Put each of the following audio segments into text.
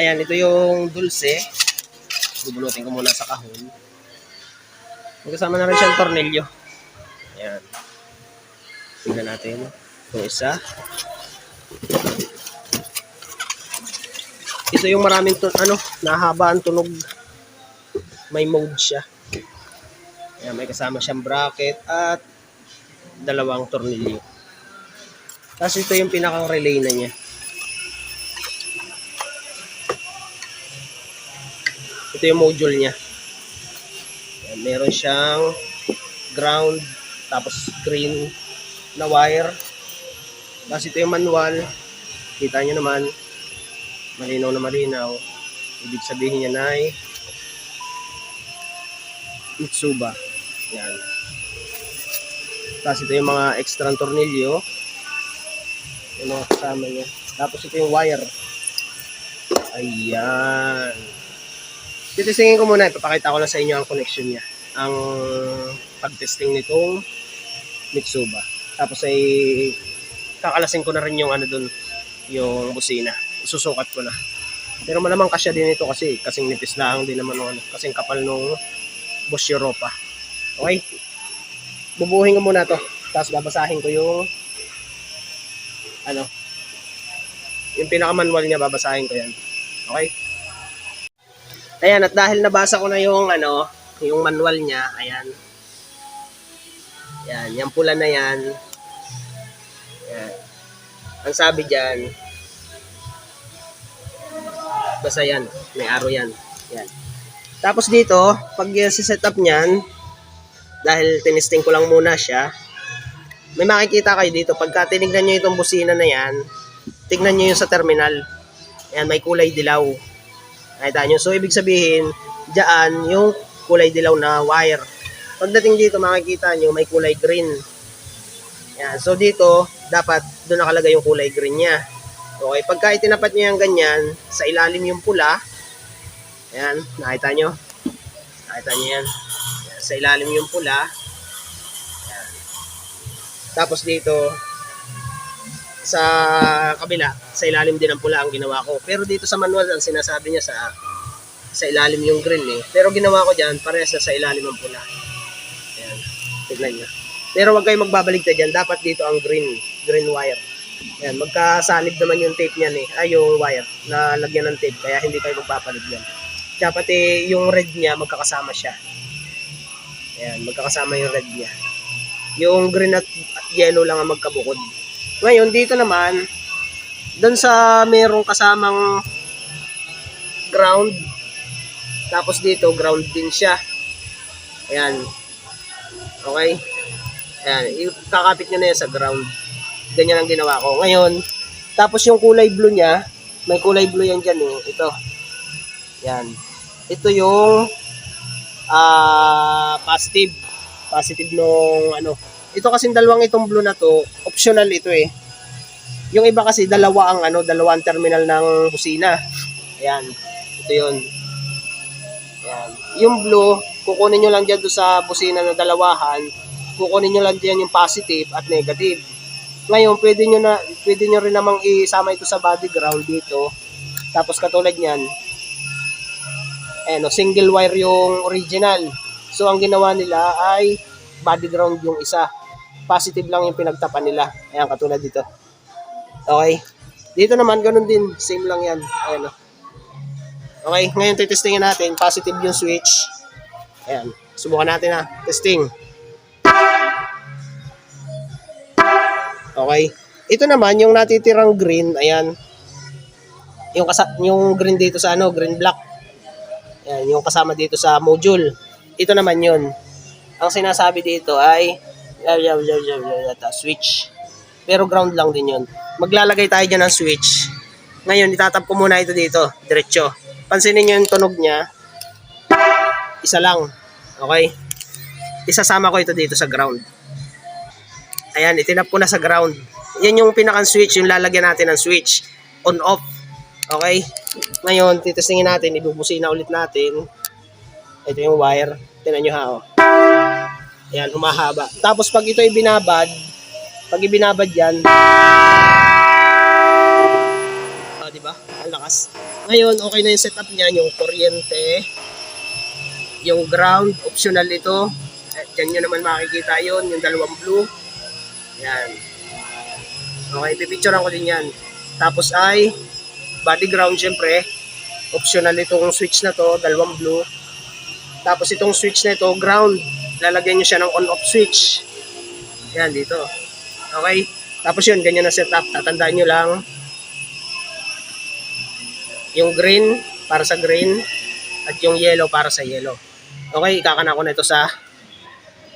Ayan, ito yung dulce. Bubulutin ko muna sa kahon. Kasama na rin siyang tornilyo. Ayan. Tingnan natin. Ito isa. Ito yung maraming tu- ano, nahaba ang tunog. May mode siya. Ayan, may kasama siyang bracket at dalawang tornilyo. Tapos ito yung pinakang relay na niya. Ito yung module niya. Ayan, meron siyang ground, tapos green na wire. Tapos ito yung manual. Kita nyo naman, malinaw na malinaw. Ibig sabihin niya na ay Mitsuba. Yan. Tapos ito yung mga extra tornilyo. Yung mga kasama niya. Tapos ito yung wire. Ayan. Titistingin ko muna, ipapakita ko lang sa inyo ang connection niya. Ang pag-testing nitong Mitsuba. Tapos ay kakalasin ko na rin yung ano dun, yung busina. Susukat ko na. Pero malamang kasya din ito kasi kasing nipis lang din naman ano, kasing kapal nung Bosch Europa. Okay? Bubuhin ko muna to. Tapos babasahin ko yung ano yung pinaka-manual niya babasahin ko yan. Okay? Ayan, at dahil nabasa ko na yung ano, yung manual niya, ayan. Yan, yung pula na yan. Yan. Ang sabi diyan, basta yan, may arrow yan. Yan. Tapos dito, pag set up niyan, dahil tinisting ko lang muna siya, may makikita kayo dito. Pagka tinignan nyo itong busina na yan, tignan nyo yung sa terminal. Ayan, may kulay dilaw. Nakita nyo? So, ibig sabihin, dyan yung kulay dilaw na wire. Pagdating dito, makikita nyo, may kulay green. Ayan, so dito, dapat doon nakalagay yung kulay green niya. Okay, pagka itinapat nyo yung ganyan, sa ilalim yung pula, ayan, nakita nyo? Nakita nyo yan? Ayan, sa ilalim yung pula, ayan. Tapos dito, sa kabila, sa ilalim din ang pula ang ginawa ko. Pero dito sa manual, ang sinasabi niya sa sa ilalim yung green eh. Pero ginawa ko dyan, parehas na sa ilalim ang pula. Ayan, tignan nyo. Pero wag kayong magbabaligtad dyan, dapat dito ang green, green wire. Ayan, magkasalib naman yung tape niyan eh, ay yung wire, na lagyan ng tape, kaya hindi kayo magpapalig yan. Kaya pati yung red niya, magkakasama siya. Ayan, magkakasama yung red niya. Yung green at yellow lang ang magkabukod. Ngayon, dito naman, doon sa merong kasamang ground, tapos dito, ground din siya. Ayan. Okay? Ayan, kakapit nyo na yan sa ground. Ganyan ang ginawa ko. Ngayon, tapos yung kulay blue niya, may kulay blue yan dyan eh. Ito. Yan. Ito yung ah positive. Positive nung ano. Ito kasi dalawang itong blue na to, optional ito eh. Yung iba kasi dalawa ang ano, dalawa ang terminal ng busina. Ayan. Ito yun. Ayan. Yung blue, kukunin nyo lang dyan doon sa busina na dalawahan. Kukunin nyo lang dyan yung positive at negative. Ngayon, pwede nyo, na, pwede nyo rin namang isama ito sa body ground dito. Tapos katulad niyan, eh, no, single wire yung original. So, ang ginawa nila ay body ground yung isa. Positive lang yung pinagtapan nila. Ayan, katulad dito. Okay. Dito naman, ganun din. Same lang yan. Ayan, no. Okay, ngayon titestingin natin. Positive yung switch. Ayan. Subukan natin ha. Testing. Okay. Ito naman, yung natitirang green, ayan. Yung, kasa yung green dito sa ano, green black. Ayan, yung kasama dito sa module. Ito naman yun. Ang sinasabi dito ay yaw, yaw, yaw, yaw, yaw, yaw, switch. Pero ground lang din yun. Maglalagay tayo dyan ng switch. Ngayon, itatap ko muna ito dito, diretso. Pansinin nyo yung tunog niya. Isa lang. Okay? Isasama ko ito dito sa ground. Ayan, itinap ko na sa ground. Yan yung pinakang switch, yung lalagyan natin ng switch. On-off. Okay? Ngayon, titistingin natin, ibubusin na ulit natin. Ito yung wire. Tinan nyo ha, oh. Ayan, humahaba. Tapos pag ito ibinabad, pag ibinabad yan, oh, di ba? Ang lakas. Ngayon, okay na yung setup niyan, yung kuryente, yung ground, optional ito. Eh, Diyan nyo naman makikita yon yung dalawang blue. Yan. Okay, pipicturean ko din yan. Tapos ay, body ground syempre. Optional itong switch na to, dalawang blue. Tapos itong switch na ito, ground. Lalagyan nyo siya ng on-off switch. Yan, dito. Okay? Tapos yun, ganyan na setup. Tatandaan nyo lang, yung green para sa green at yung yellow para sa yellow. Okay, ikakana ko na ito sa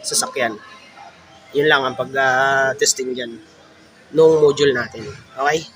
sasakyan. Yun lang ang pag-testing dyan nung module natin. Okay?